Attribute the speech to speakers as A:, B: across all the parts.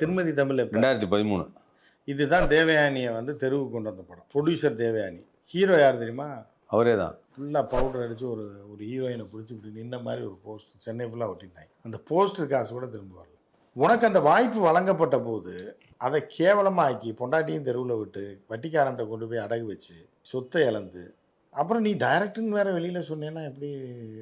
A: திருமதி தமிழ்?
B: ரெண்டாயிரத்தி பதிமூணு.
A: இதுதான் தேவயானியை வந்து தெருவுக்கு கொண்டு வந்த படம். ப்ரொடியூசர் தேவயானி. ஹீரோ யார் தெரியுமா?
B: அவரே தான்
A: ஃபுல்லாக பவுடர் அடித்து ஒரு ஒரு ஹீரோயினை பிடிச்சி இப்படி நின்ன மாதிரி ஒரு போஸ்ட் சென்னை ஃபுல்லாக ஒட்டிட்டாங்க. அந்த போஸ்டர் காசு கூட திரும்ப வரல. உனக்கு அந்த வாய்ப்பு வழங்கப்பட்ட போது அதை கேவலமாக ஆக்கி பொண்டாட்டியும் தெருவில் விட்டு வட்டிக்காரன்ட்ட கொண்டு போய் அடகு வச்சு சொத்தை இழந்து அப்புறம் நீ டைரக்டர்னு வேற வெளியில் சொன்னேன்னா எப்படி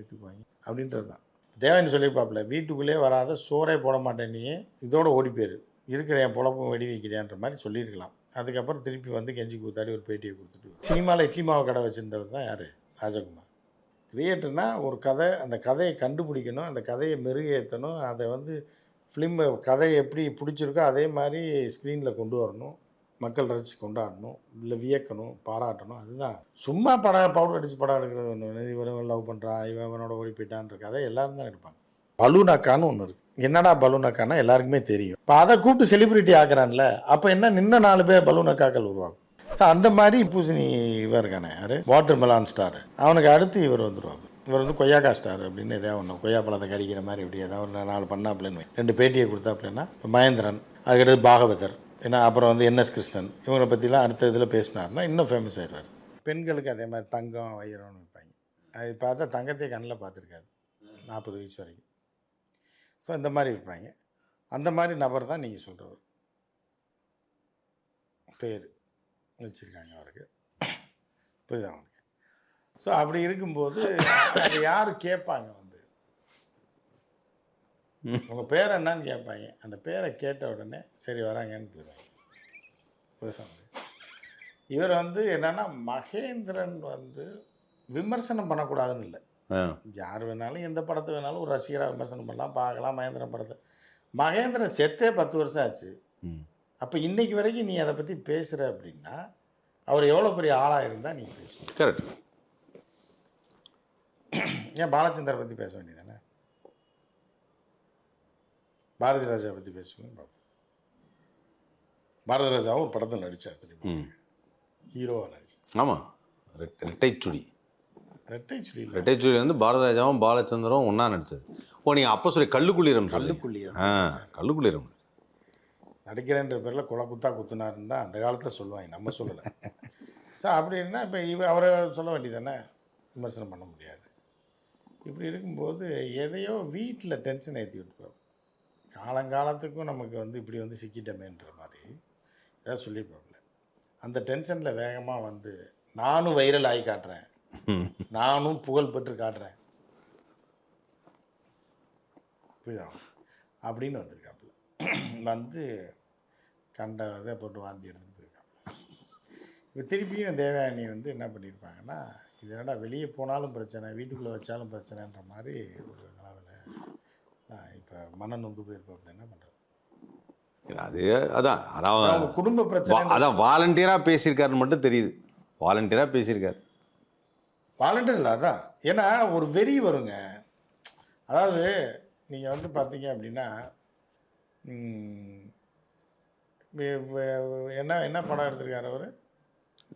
A: ஏற்றுக்குவாங்க அப்படின்றது தான் தேவன் சொல்லியிருப்பாப்புல வீட்டுக்குள்ளே வராத சோறே போட மாட்டேன் நீ இதோட ஓடி போயிரு. இருக்கிற என் பொழப்பும் வெடி வைக்கிறேன்ற மாதிரி சொல்லியிருக்கலாம். அதுக்கப்புறம் திருப்பி வந்து கெஞ்சி கூத்தாடி ஒரு பேட்டியை கொடுத்துட்டு சினிமாவில் இட்லி மாவு கடை வச்சுருந்தது தான் யார்? ராஜகுமார். கிரியேட்டர்னா ஒரு கதை அந்த கதையை கண்டுபிடிக்கணும் அந்த கதையை மெருகேற்றணும் அதை வந்து ஃபிலிம் கதையை எப்படி பிடிச்சிருக்கோ அதே மாதிரி ஸ்க்ரீனில் கொண்டு வரணும். மக்கள் ரசித்து கொண்டாடணும் இல்லை வியக்கணும் பாராட்டணும். அதுதான். சும்மா படம் பவுடர் அடித்து படம் எடுக்கிறது ஒன்று இவன் லவ் பண்ணுறான் இவன் இவனோட ஓடி இருக்கு. அதை எல்லாரும் தான் எடுப்பாங்க. பலூனாக்கான்னு ஒன்று இருக்குது என்னடா பலூனாக்கானா எல்லாருக்குமே தெரியும். இப்போ அதை கூப்பிட்டு செலிபிரிட்டி ஆக்குறான்ல அப்போ என்ன நின்ன நாலு பேர் பலூனக்காக்கள் உருவாகும் ஸோ அந்த மாதிரி பூசணி இவர் இருக்கானே யார்? வாட்டர் மெலான் ஸ்டார் அவனுக்கு அடுத்து இவர் வந்துருவாங்க இவர் வந்து கொய்யாக்கா ஸ்டார் அப்படின்னு எதாவது ஒன்று கொய்யா பழத்தை கடிக்கிற மாதிரி இப்படி ஏதாவது ஒரு நாலு பண்ணாப்புலன்னு ரெண்டு பேட்டியை கொடுத்தாப்லன்னா இப்போ மகேந்திரன் அதுக்கடுத்து பாகவதர். ஏன்னா அப்புறம் வந்து என்எஸ் கிருஷ்ணன். இவங்களை பற்றிலாம் அடுத்த இதில் பேசினார்னா இன்னும் ஃபேமஸ் ஆயிடுவார். பெண்களுக்கு அதே மாதிரி தங்கம் வைரம்னு வைப்பாங்க. அது பார்த்தா தங்கத்தை கண்ணில் பார்த்துருக்காது நாற்பது வயசு வரைக்கும். ஸோ இந்த மாதிரி வைப்பாங்க. அந்த மாதிரி நபர் தான் நீங்கள் சொல்கிறவர் பேர் வச்சுருக்காங்க அவருக்கு. புரியுதா அவனுக்கு ஸோ அப்படி இருக்கும்போது அதை யார் கேட்பாங்க? உங்கள் பேர் என்னன்னு கேட்பாங்க அந்த பேரை கேட்ட உடனே சரி வராங்கன்னு போயிடுவாங்க. உங்களுக்கு? இவர் வந்து என்னன்னா மகேந்திரன் வந்து விமர்சனம் பண்ணக்கூடாதுன்னு இல்லை. யார் வேணாலும் எந்த படத்தை வேணாலும் ஒரு ரசிகராக விமர்சனம் பண்ணலாம் பார்க்கலாம் மகேந்திரன் படத்தை. மகேந்திரன் செத்தே பத்து வருஷம் ஆச்சு. அப்போ இன்னைக்கு வரைக்கும் நீ அதை பற்றி பேசுகிற அப்படின்னா அவர் எவ்வளோ பெரிய ஆளாக இருந்தால் நீ பேசணும்
B: கரெக்ட்
A: ஏன் பாலச்சந்தரை பற்றி பேச வேண்டியதானே பாரதி ராஜா பற்றி பேசுவோம் பார்ப்போம் பாரதி ராஜாவும் ஒரு படத்தில் நடித்தார் தெரியுமா? ஹீரோவாக நடிச்சார்.
B: ஆமாம் ரெட்டை சுடி
A: ரெட்டை சுழியில்.
B: ரெட்டை சுடி வந்து பாரதராஜாவும் பாலச்சந்திரவும் ஒன்றா நடிச்சது. ஓ நீங்கள் அப்போ சொல்லி கல்லுக்குள்ளீரம் சொல்லி
A: கல்லுக்குள்ளியே
B: ஆ கல்லுக்குள்ளீரம்
A: நடிக்கிறேன்ற பேரில் குலை குத்தா குத்துனாருன்னு தான் அந்த காலத்தில் சொல்லுவாங்க. நம்ம சொல்லலை. ஸோ அப்படின்னா இப்போ இவ அவரை சொல்ல வேண்டியதானே விமர்சனம் பண்ண முடியாது. இப்படி இருக்கும்போது எதையோ வீட்டில் டென்ஷன் ஏற்றி விட்டுருவோம் காலங்காலத்துக்கும் நமக்கு வந்து இப்படி வந்து சிக்கிட்டமேன்ற மாதிரி ஏதாவது சொல்லியிருப்பாப்புல. அந்த டென்ஷனில் வேகமாக வந்து நானும் வைரல் ஆகி காட்டுறேன். நானும் புகழ் பெற்று காட்டுறேன். புரியுதா? அப்படின்னு வந்திருக்காப்புல. வந்து கண்ட இதை போட்டு வாந்தி எடுத்துட்டு போயிருக்காப்புல. இப்போ திருப்பியும் தேவயானி வந்து என்ன பண்ணியிருப்பாங்கன்னா இது என்னடா வெளியே போனாலும் பிரச்சனை வீட்டுக்குள்ளே வச்சாலும் பிரச்சனைன்ற மாதிரி ஒரு இப்போ மன நொந்து போயிருப்பாப்புல என்ன பண்ணுறது
B: அது அதான் அதான்
A: குடும்ப பிரச்சனை
B: அதான் வாலண்டியராக பேசியிருக்காருன்னு மட்டும் தெரியுது. வாலண்டியராக பேசியிருக்காரு.
A: வாலண்டியர் இல்லை அதான். ஏன்னா ஒரு வெறி வருங்க. அதாவது நீங்கள் வந்து பார்த்தீங்க அப்படின்னா என்ன என்ன படம் எடுத்திருக்காரு அவர்?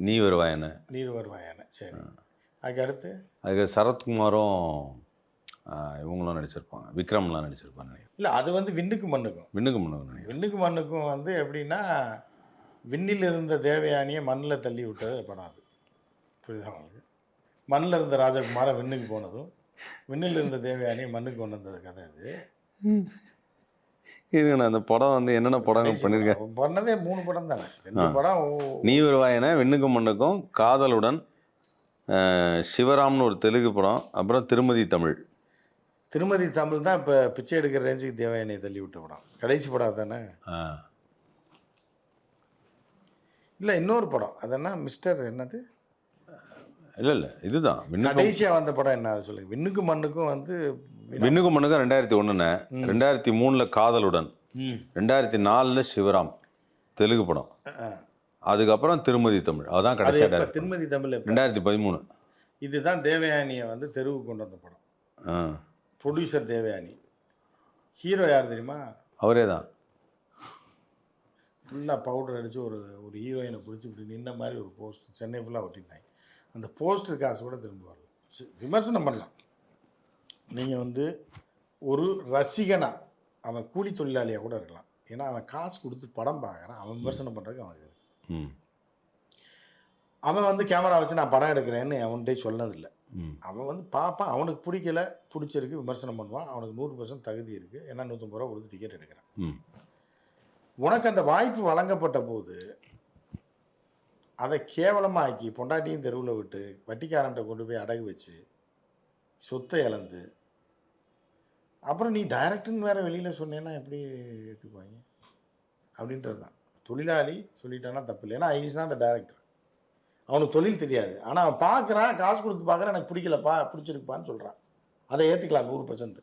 B: நீ வருவா என்ன?
A: நீர் வருவாயான சரி. அதுக்கு அடுத்து
B: அதுக்கு சரத்குமாரும் இவங்களும் நடிச்சிருப்பாங்க. விக்ரம்லாம் நடிச்சிருப்பாங்க நினைக்கிறேன்.
A: இல்லை அது வந்து விண்ணுக்கு மண்ணுக்கும்.
B: விண்ணுக்கு நினைக்கிறேன்.
A: விண்ணுக்கு மண்ணுக்கும் வந்து எப்படின்னா விண்ணில் இருந்த தேவயானியை மண்ணில் தள்ளி விட்டது படம் அது புரியுதா உங்களுக்கு? மண்ணில் இருந்த ராஜகுமாரை விண்ணுக்கு போனதும் விண்ணில் இருந்த தேவயானியை மண்ணுக்கு கொண்டு வந்தது கதை அது.
B: இருங்க நான் அந்த படம் வந்து என்னென்ன படங்கள் பண்ணியிருக்கேன்
A: பண்ணதே மூணு படம் தானே. ரெண்டு. படம்
B: நீ வருவாயன விண்ணுக்கும் மண்ணுக்கும் காதலுடன் சிவராம்னு ஒரு தெலுங்கு படம் அப்புறம் திருமதி தமிழ்.
A: திருமதி தமிழ் தான் இப்போ பிச்சை எடுக்கிற ரேஞ்சுக்கு தேவயானியை தள்ளி விட்ட படம். கடைசி படம் தானே இல்லை இன்னொரு படம். அதென்னா மிஸ்டர் என்னது?
B: இல்ல இல்ல. இதுதான். விண்ணுக்கும்
A: கடைசியாக வந்த படம் என்ன? சொல்லுங்க. விண்ணுக்கு மண்ணுக்கும் வந்து
B: விண்ணுக்கும் மண்ணுக்கும் ரெண்டாயிரத்தி
A: ம்.
B: ரெண்டாயிரத்தி மூணுல காதலுடன். ரெண்டாயிரத்தி நாலுல சிவராம். தெலுங்கு படம். அதுக்கப்புறம் திருமதி தமிழ். அதான்
A: அது
B: கடைசியா
A: எப்போ?
B: direct பண்ணது.
A: திருமதி தமிழ்
B: ரெண்டாயிரத்தி பதிமூணு.
A: இதுதான் தேவயானியை வந்து தெருவுக்கு கொண்டு வந்த படம்.
B: ஆ.
A: ப்ரொடியூசர் தேவயானி. ஹீரோ யார் தெரியுமா?
B: அவரே தான்
A: ஃபுல்லாக பவுடர் அடித்து ஒரு ஒரு ஹீரோயினை பிடிச்சி இப்படி நின்ன மாதிரி ஒரு போஸ்ட் சென்னை ஃபுல்லாக ஒட்டிட்டாங்க. அந்த போஸ்டர் காசு கூட திரும்ப வரல. விமர்சனம் பண்ணலாம். நீங்கள் வந்து ஒரு ரசிகனா அவன் கூலி தொழிலாளியாக கூட இருக்கலாம். ஏன்னா அவன் காசு கொடுத்து படம் பார்க்குறான். அவன் விமர்சனம் பண்ணுறதுக்கு அவனுக்கு அவன் வந்து கேமரா வச்சு நான் படம் எடுக்கிறேன்னு அவன்கிட்ட சொன்னதில்லை. அவன் வந்து பார்ப்பான். அவனுக்கு பிடிக்கல பிடிச்சிருக்கு விமர்சனம் பண்ணுவான். அவனுக்கு நூறு பர்சன்ட் தகுதி இருக்குது ஏன்னா நூற்றம்பது ரூபா கொடுத்து டிக்கெட் எடுக்கிறான். உனக்கு அந்த வாய்ப்பு வழங்கப்பட்ட போது அதை கேவலமாக்கி பொண்டாட்டியும் தெருவில் விட்டு வட்டிக்காரன்ட்ட கொண்டு போய் அடகு வச்சு சொத்தை இழந்து அப்புறம் நீ டைரக்டர்னு வேற வெளியில் சொன்னேன்னா எப்படி ஏற்றுக்குவாங்க அப்படின்றது தான் தொழிலாளி சொல்லிட்டானா தப்பு இல்லை. ஏன்னா ஐஸ் நாட் டைரக்டர் அவனுக்கு தொழில் தெரியாது. ஆனால் அவன் பார்க்குறான் காசு கொடுத்து பார்க்குறான் எனக்கு பிடிக்கலப்பா பிடிச்சிருக்குப்பான்னு சொல்கிறான் அதை ஏற்றுக்கலாம் நூறு பர்சன்ட்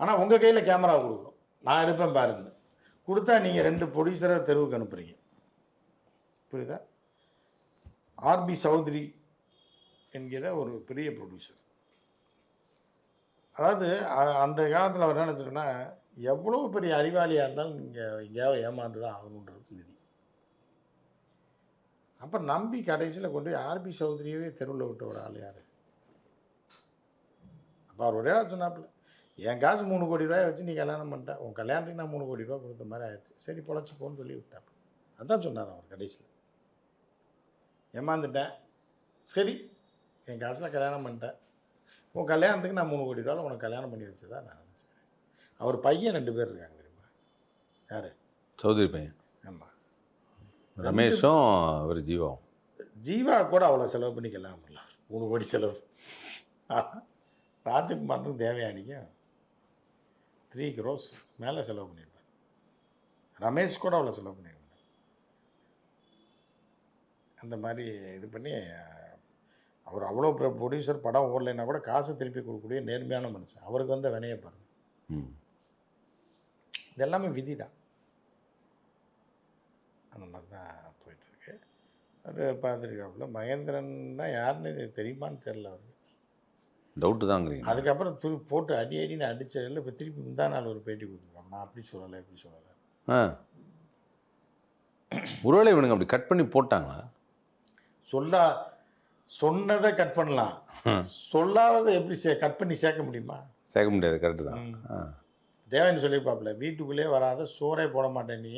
A: ஆனால் உங்கள் கையில் கேமரா கொடுக்கணும். நான் எடுப்பேன் பாருங்க. கொடுத்தா நீங்கள் ரெண்டு ப்ரொடியூசரை தெருவுக்கு அனுப்புறீங்க. புரியுதா? ஆர்பி சௌத்ரி என்கிற ஒரு பெரிய ப்ரொடியூசர் அதாவது அந்த காலத்தில் அவர் என்ன நினச்சிருக்கோன்னா எவ்வளோ பெரிய அறிவாளியாக இருந்தாலும் நீங்கள் எங்கேயாவது ஏமாந்து தான் ஆகணுன்றது விதி அப்போ நம்பி கடைசியில் கொண்டு போய் ஆர்பி சௌத்ரியவே தெருவில் விட்ட ஒரு ஆள் யார்? அப்போ அவர் ஒரே சொன்னாப்புல என் காசு மூணு கோடி ரூபாய் வச்சு நீ கல்யாணம் பண்ணிட்ட உன் கல்யாணத்துக்கு நான் மூணு கோடி ரூபா கொடுத்த மாதிரி ஆயிடுச்சு. சரி பொழைச்சி போன்னு சொல்லி விட்டாப்பு அதான் சொன்னார் அவர் கடைசியில். ஏமாந்துட்டேன். சரி என் காசில் கல்யாணம் பண்ணிட்டேன். உன் கல்யாணத்துக்கு நான் மூணு கோடி ரூபாவில் உனக்கு கல்யாணம் பண்ணி வச்சதா நான் நினச்சேன். அவர் பையன் ரெண்டு பேர் இருக்காங்க தெரியுமா? யார்?
B: சௌத்ரி பையன்.
A: ஆமாம்
B: ரமேஷும் அவர் ஜீவாவும்.
A: ஜீவா கூட அவ்வளோ செலவு பண்ணி கல்யாணம் பண்ணலாம் மூணு கோடி செலவு. ஆனா, ராஜகுமாரனுக்கும் தேவையானிக்கும் த்ரீ க்ரோஸ் மேலே செலவு பண்ணியிருப்பார் ரமேஷ் கூட அவ்வளோ செலவு பண்ணியிருப்பார் அந்த மாதிரி இது பண்ணி அவர் அவ்வளோ ப்ரொடியூசர் படம் ஓடலைன்னா கூட காசு திருப்பி கொடுக்கக்கூடிய நேர்மையான மனுஷன். அவருக்கு வந்த வினையை பாருங்க.
B: ம்.
A: இது எல்லாமே விதி தான் அந்த மாதிரி தான் போயிட்டுருக்கு. அவர் பார்த்துருக்காப்புல மகேந்திரன்னா யாருன்னு தெரியுமான்னு தெரில அவருக்கு.
B: டவுட்டு தாங்கிறீங்க
A: அதுக்கப்புறம் துரு போட்டு அடி அடின்னு அடிச்சதில் இப்போ திருப்பி முந்தா நாள் ஒரு பேட்டி கொடுத்துருக்காங்க. நான் அப்படி சொல்லலை இப்படி சொல்லலை.
B: ஆ. ஒருவேளை இவனுங்க அப்படி கட் பண்ணி போட்டாங்களா?
A: சொல்லா சொன்னதை கட் பண்ணலாம். சொல்லாததை எப்படி சே கட் பண்ணி சேர்க்க முடியுமா?
B: சேர்க்க முடியாது கரெக்டு தான்.
A: தேவன் சொல்லியிருப்பாப்புல வீட்டுக்குள்ளே வராத சோறே போட மாட்டேன் நீ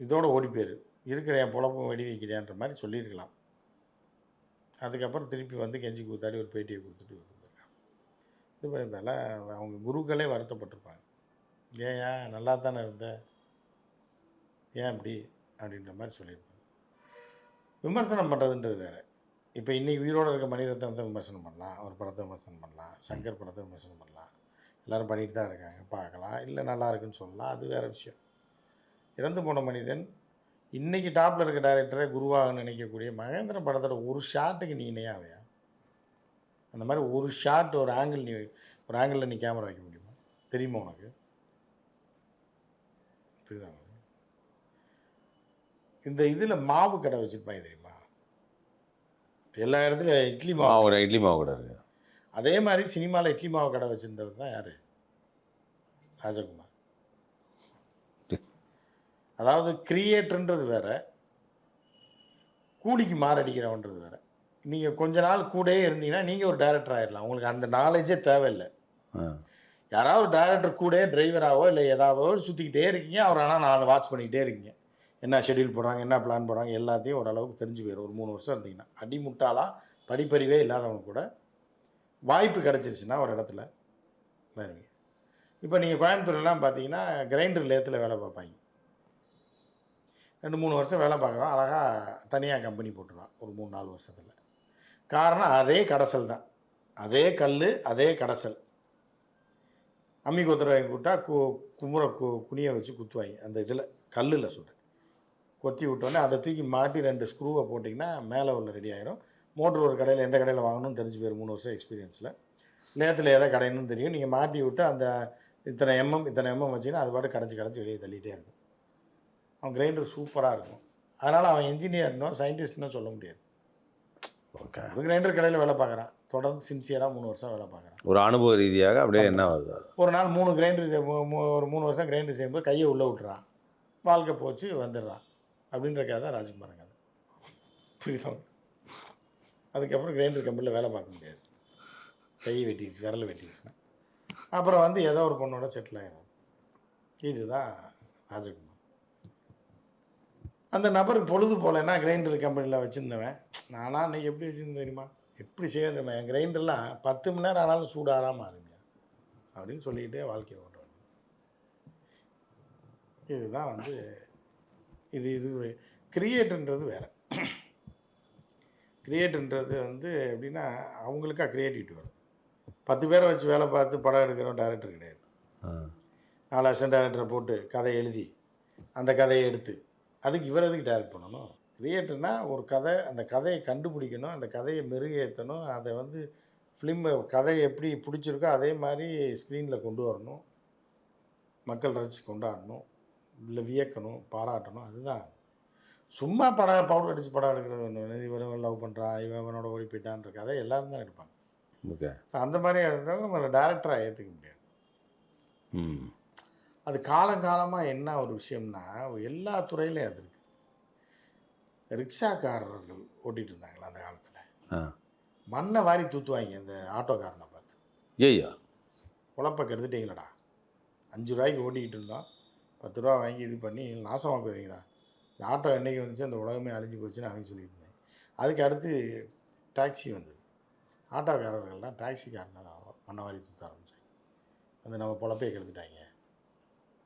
A: இதோட ஓடி போயிரு. இருக்கிற என் பொழப்பும் வெடி வைக்கிறேன்ற மாதிரி சொல்லியிருக்கலாம். அதுக்கப்புறம் திருப்பி வந்து கெஞ்சி கூத்தாடி ஒரு பேட்டியை கொடுத்துட்டு வந்துருக்காங்க இது பண்ணியிருந்தால அவங்க குருக்களே வருத்தப்பட்டிருப்பாங்க. ஏன் ஏன் நல்லா தானே இருந்த? ஏன் இப்படி? அப்படின்ற மாதிரி சொல்லியிருப்பாங்க. விமர்சனம் பண்ணுறதுன்றது வேறு. இப்போ இன்றைக்கி உயிரோடு இருக்க மணிரத்னத்தை விமர்சனம் பண்ணலாம். ஒரு படத்தை விமர்சனம் பண்ணலாம். சங்கர் படத்தை விமர்சனம் பண்ணலாம். எல்லோரும் பண்ணிட்டு தான் இருக்காங்க. பார்க்கலாம். இல்லை நல்லா இருக்குன்னு சொல்லலாம். அது வேறு விஷயம். இறந்து போன மனிதன் இன்னைக்கு டாப்பில் இருக்க டைரக்டரை குருவாக நினைக்கக்கூடிய மகேந்திர படத்தோட ஒரு ஷாட்டுக்கு நீ இணையாவையா? அந்த மாதிரி ஒரு ஷாட் ஒரு ஆங்கிள் நீ ஒரு ஆங்கிளில் நீ கேமரா வைக்க முடியுமா? தெரியுமா உனக்கு? புரியுதா? இந்த இதில் மாவு கடை வச்சுருப்பாங்க தெரியுமா? எல்லா இடத்துலையும் இட்லி மாவு
B: இட்லி மாவு கூட இருக்கு.
A: அதே மாதிரி சினிமாவில் இட்லி மாவு கடை வச்சுருந்தது தான் யார்? ராஜகுமார். அதாவது கிரியேட்டர்ன்றது வேற கூலிக்கு மாரடிக்கிறவன்றது வேற. நீங்கள் கொஞ்ச நாள் கூடயே இருந்தீங்கன்னா நீங்கள் ஒரு டைரக்டர் ஆயிடலாம் உங்களுக்கு அந்த நாலேஜே தேவையில்லை. யாராவது ஒரு டைரக்டர் கூட டிரைவராகவோ இல்லை ஏதாவோ சுற்றிக்கிட்டே இருக்கீங்க அவர் ஆனால் நான் வாட்ச் பண்ணிக்கிட்டே இருக்கீங்க. என்ன ஷெட்யூல் போடுறாங்க என்ன பிளான் போடுறாங்க எல்லாத்தையும் ஓரளவுக்கு தெரிஞ்சு போயிடும் ஒரு மூணு வருஷம் இருந்தீங்கன்னா. அடிமுட்டாளாக படிப்பறிவே இல்லாதவங்க கூட வாய்ப்பு கிடச்சிருச்சுன்னா ஒரு இடத்துல பாருங்க இப்போ நீங்கள் கோயம்புத்தூர்லாம் பார்த்தீங்கன்னா கிரைண்டர் லேத்தில் வேலை பார்ப்பாங்க. ரெண்டு மூணு வருஷம் வேலை பார்க்குறோம். அழகாக தனியாக கம்பெனி போட்டுருவான் ஒரு மூணு நாலு வருஷத்தில். காரணம் அதே கடைசல் தான். அதே கல் அதே கடைசல். அம்மி கொத்துற வாங்கி கூட்டா கு குமுற கு குனியை வச்சு குத்துவாங்க. அந்த இதில் கல்லில் சொல்கிறேன் கொத்தி விட்டோன்னே அதை தூக்கி மாட்டி ரெண்டு ஸ்க்ரூவை போட்டிங்கன்னா மேலே உள்ள ரெடி ஆயிரும். மோட்ரு ஒரு கடையில் எந்த கடையில் வாங்கணும்னு தெரிஞ்சு போயிடும் மூணு வருஷம் எக்ஸ்பீரியன்ஸில் நேரத்தில் எதை கடையணும்னு தெரியும். நீங்கள் மாட்டி விட்டு அந்த இத்தனை எம்எம் இத்தனை எம்எம் வச்சிங்கன்னா அது பாட்டு கடைச்சி கடைச்சி வெளியே தள்ளிகிட்டே இருக்கும். அவன் கிரைண்டர் சூப்பராக இருக்கும். அதனால் அவன் இன்ஜினியர்னோ சயின்டிஸ்ட்னோ சொல்ல முடியாது.
B: ஓகே.
A: ஒரு கிரைண்டர் கடையில் வேலை பார்க்குறான். தொடர்ந்து சின்சியராக மூணு வருஷம் வேலை பார்க்குறான்.
B: ஒரு அனுபவ ரீதியாக அப்படியே என்ன ஆகுது
A: ஒரு நாள் மூணு கிரைண்டர் ஒரு மூணு வருஷம் கிரைண்டர் செய்யும்போது கையை உள்ளே விட்டுறான். வாழ்க்கை போச்சு வந்துடுறான். அப்படின்ற கதை தான் ராஜ்குமார் கதை. புரியுதா? அதுக்கப்புறம் கிரைண்டர் கம்பெனியில் வேலை பார்க்க முடியாது. கை வெட்டிடுச்சு விரல் வெட்டிடுச்சுன்னா. அப்புறம் வந்து ஏதோ ஒரு பொண்ணோட செட்டில் ஆயிடும் இதுதான் ராஜகுமார். அந்த நபருக்கு பொழுது போலன்னா கிரைண்டர் கம்பெனியில் வச்சுருந்தவன். நானா அன்னைக்கு எப்படி வச்சுருந்தேன் தெரியுமா? எப்படி செய்ய தெரியுமா? என் கிரைண்டர்லாம் பத்து மணி நேரம் ஆனாலும் சூடாராமல் ஆரம்பியா அப்படின்னு சொல்லிக்கிட்டே வாழ்க்கையை ஓட்டுவேன் இதுதான் வந்து இது இது கிரியேட்டுன்றது வேறு. கிரியேட்டுன்றது வந்து எப்படின்னா அவங்களுக்கா கிரியேட்டிவிட்டி வரும். பத்து பேரை வச்சு வேலை பார்த்து படம் எடுக்கிறோம் டேரக்டர் கிடையாது. நாலு அசிஸ்டன்ட் டேரக்டரை போட்டு கதை எழுதி அந்த கதையை எடுத்து அதுக்கு இவர் எதுக்கு டேரக்ட் பண்ணணும்? கிரியேட்டர்னா ஒரு கதை அந்த கதையை கண்டுபிடிக்கணும் அந்த கதையை மெருகேற்றணும் அதை வந்து ஃபிலிம் கதை எப்படி பிடிச்சிருக்கோ அதே மாதிரி ஸ்க்ரீனில் கொண்டு வரணும். மக்கள் ரசித்து கொண்டாடணும் இல்லை வியக்கணும் பாராட்டணும் அதுதான். சும்மா படம் பவுடர் அடித்து படம் எடுக்கிறது ஒன்று இவன் லவ் பண்ணுறான் இவன் இவனோட ஓடி போயிட்டான்ற கதை எல்லாரும் தான் எடுப்பாங்க.
B: ஓகே.
A: ஸோ அந்த மாதிரி நம்மளை டேரக்டராக ஏற்றுக்க முடியாது.
B: ம்.
A: அது காலங்காலமாக என்ன ஒரு விஷயம்னா எல்லா துறையிலையும் அது இருக்குது ரிக்ஷாக்காரர்கள் ஓட்டிகிட்டு இருந்தாங்களா அந்த காலத்தில்? மண்ணை வாரி தூத்துவாங்க இந்த ஆட்டோக்காரனை பார்த்து.
B: ஏய்யா.
A: குழப்ப கெடுத்துட்டீங்களடா. அஞ்சு ரூபாய்க்கு ஓட்டிக்கிட்டு இருந்தோம். பத்து ரூபா வாங்கி இது பண்ணி நாசமாக போயிருங்கடா. இந்த ஆட்டோ என்னைக்கு வந்துச்சு அந்த உலகமே அழிஞ்சு போச்சுன்னு அவங்க சொல்லிட்டு இருந்தேன். அதுக்கு அடுத்து டாக்ஸி வந்தது. ஆட்டோக்காரர்கள்லாம் டாக்ஸிக்காரனை மண்ணை வாரி தூத்த ஆரம்பிச்சாங்க. அது நம்ம பொழப்பே கெடுத்துட்டாங்க.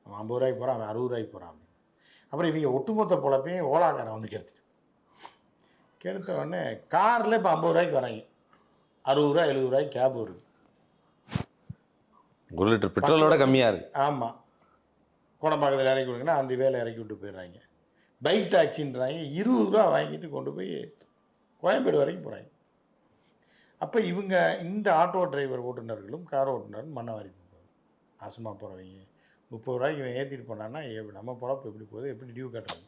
A: அவன் ஐம்பது ரூபாய்க்கு போகிறான் அவன் அறுபது ரூபாய்க்கு போகிறான் அப்புறம் இவங்க ஒட்டுமொத்த பொழப்பையும் ஓலாக்காரன் வந்து கெடுத்துட்டு கெடுத்த உடனே காரில் இப்போ ஐம்பது ரூபாய்க்கு வராங்க அறுபது ரூபா எழுபது ரூபாய்க்கு கேப் வருது.
B: ஒரு லிட்டர் பெட்ரோலோட கம்மியாக இருக்கு.
A: ஆமாம் கோடம்பாக்கத்தில் இறக்கி விடுங்கன்னா அந்த வேலை இறக்கி விட்டு போயிடுறாங்க. பைக் டாக்ஸின்றாங்க. இருபது ரூபா வாங்கிட்டு கொண்டு போய் கோயம்பேடு வரைக்கும் போகிறாங்க அப்போ இவங்க இந்த ஆட்டோ டிரைவர் ஓட்டுநர்களும் கார் ஓட்டுநரும் மண்ணை வாரி போகிறாங்க நாசமாக போகிறவங்க முப்பது ரூபாய்க்கு இவன் ஏற்றிட்டு போனான்னா நம்ம பழப்பு எப்படி போகுது? எப்படி டியூ கட்டுறது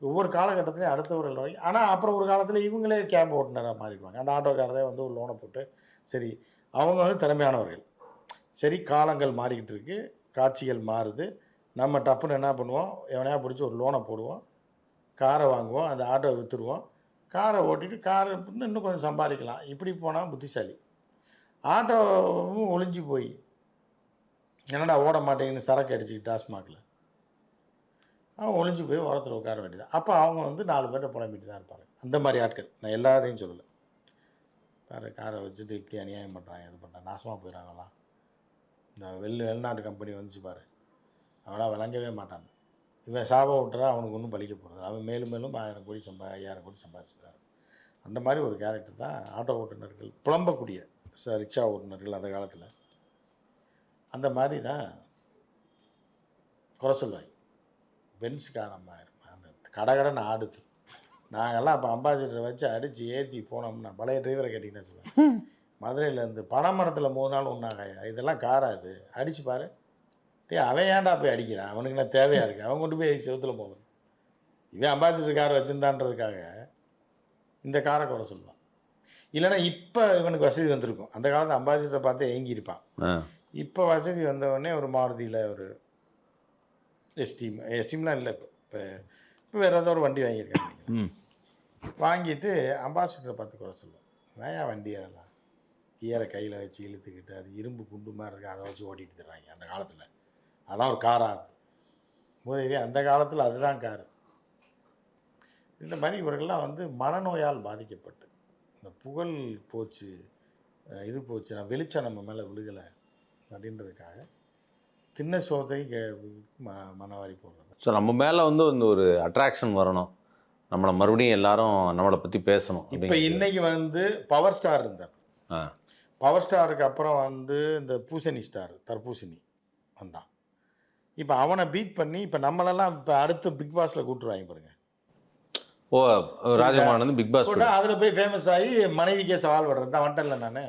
A: ஒவ்வொரு காலகட்டத்திலையும் அடுத்தவர்கள் வரைக்கும் ஆனால் அப்புறம் ஒரு காலத்தில் இவங்களே கேப் ஓட்டுநராக மாறிடுவாங்க. அந்த ஆட்டோக்காரரே வந்து ஒரு லோனை போட்டு சரி அவங்க வந்து திறமையானவர்கள். சரி காலங்கள் மாறிக்கிட்டு இருக்கு காட்சிகள் மாறுது. நம்ம டப்புன்னு என்ன பண்ணுவோம்? எவனையா பிடிச்சி ஒரு லோனை போடுவோம். காரை வாங்குவோம் அந்த ஆட்டோவை விற்றுருவோம் காரை ஓட்டிட்டு காரை இன்னும் கொஞ்சம் சம்பாதிக்கலாம். இப்படி போனால் புத்திசாலி. ஆட்டோவும் ஒளிஞ்சு போய் என்னடா ஓட மாட்டேங்குன்னு சரக்கு அடிச்சுக்கிட்டு டாஸ்மாகில்? அவன் ஒளிஞ்சு போய் உரத்தில் உட்கார வேண்டியது அப்போ அவங்க வந்து நாலு பேரை புலம்பிட்டு தான் இருப்பாங்க. அந்த மாதிரி ஆட்கள். நான் எல்லாரையும் சொல்லலை. பாரு காரை வச்சுட்டு இப்படி அநியாயம் பண்ணுறாங்க இது பண்ணுறாங்க நாசமாக போயிடறாங்களாம் இந்த வெளி வெளிநாட்டு கம்பெனி வந்துச்சு பாரு. அவனாம் விளங்கவே மாட்டான். இவன் சாபம் விட்டுறா அவனுக்கு ஒன்றும் பலிக்க போகிறது அவன் மேலும் மேலும் ஆயிரம் கோடி சம்பா ஐயாயிரம் கோடி சம்பாதிச்சிருக்காரு அந்த மாதிரி ஒரு கேரக்டர் தான் ஆட்டோ ஓட்டுநர்கள் புலம்பக்கூடிய ச ரிக்ஷா ஓட்டுநர்கள் அந்த காலத்தில். அந்த மாதிரி தான் குறை சொல்லுவாங்க பென்ஸுக்காரன் கடகடன்னு ஆடுது. நாங்கள்லாம் அப்போ அம்பாசிடரை வச்சு அடித்து ஏற்றி போனோம்னா பழைய டிரைவரை கேட்டிங்கன்னா சொல்லுவேன். மதுரையிலேருந்து பனைமரத்தில் மூணு நாள் ஒன்றாகாயா இதெல்லாம் காரா இது? அடிச்சு பாரு. டேய் அவன் ஏன்டா போய் அடிக்கிறான்? அவனுக்கு என்ன தேவையாக இருக்குது அவன் கொண்டு போய் செவுத்துல போகணும் இவன் அம்பாசிடர் கார் வச்சுருந்தான்றதுக்காக இந்த காரை குறை சொல்லுவான். இல்லைன்னா இப்போ இவனுக்கு வசதி வந்திருக்கும். அந்த காலத்து அம்பாசிடரை பார்த்து ஏங்கியிருப்பான். இப்போ வசதி வந்தவொடனே ஒரு மாருதியில் ஒரு எஸ்டீம் எஸ்டீம்லாம் இல்லை இப்போ. இப்போ இப்போ வேறு ஏதோ ஒரு வண்டி வாங்கியிருக்காங்க வாங்கிட்டு அம்பாசிடரை பார்த்து குறை சொல்லுவோம் வேயா வண்டி அதெல்லாம்? கியரை கையில் வச்சு இழுத்துக்கிட்டு அது இரும்பு குண்டு மாதிரி இருக்குது அதை வச்சு ஓட்டிட்டு தர்றாங்க அந்த காலத்தில். அதான் ஒரு காராக முதவே அந்த காலத்தில் அதுதான் காரு இந்த மாதிரி இவர்கள்லாம் வந்து மனநோயால் பாதிக்கப்பட்டு. இந்த புகழ் போச்சு இது போச்சு நான் வெளிச்சம் நம்ம மேலே விழுகலை. அப்படின்றதுக்காக தின்ன ம மனவாரி போடுறது.
B: ஸோ நம்ம மேலே வந்து இந்த ஒரு அட்ராக்ஷன் வரணும். நம்மளை மறுபடியும் எல்லாரும் நம்மளை பற்றி பேசணும்
A: இப்போ. இன்னைக்கு வந்து பவர் ஸ்டார் இருந்தார். பவர் ஸ்டாருக்கு அப்புறம் வந்து இந்த பூசணி ஸ்டார் தர்பூசணி வந்தான். இப்போ அவனை பீட் பண்ணி இப்போ நம்மளெல்லாம் இப்போ அடுத்து பிக் பாஸில் கூட்டுருவாங்க பாருங்க.
B: ஓ ராஜகுமார் வந்து பிக் பாஸ்
A: அதில் போய் ஃபேமஸ் ஆகி மனைவிக்கே சவால் விடுறது தான் வந்துட்டேன்ல நான்.